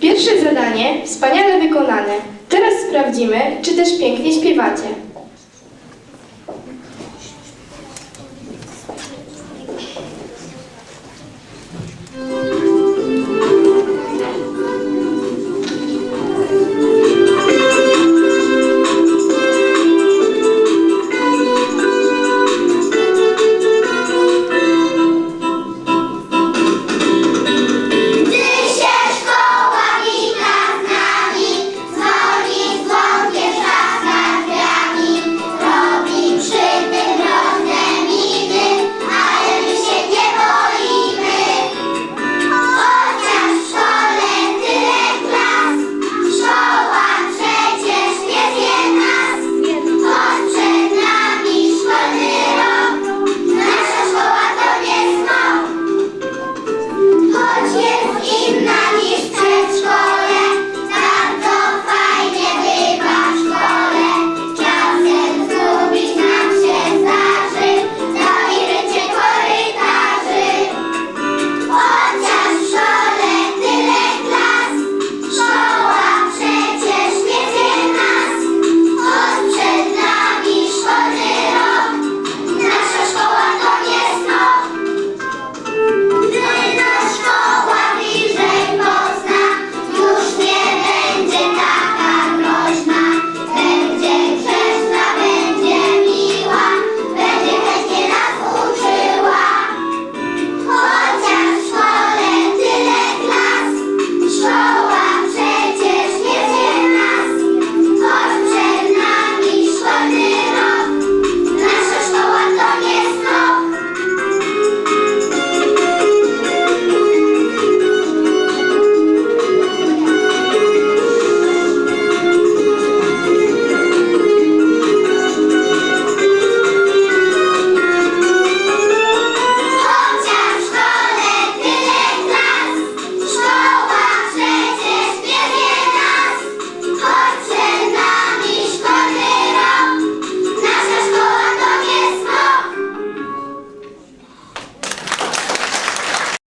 Pierwsze zadanie wspaniale wykonane. Teraz sprawdzimy, czy też pięknie śpiewacie.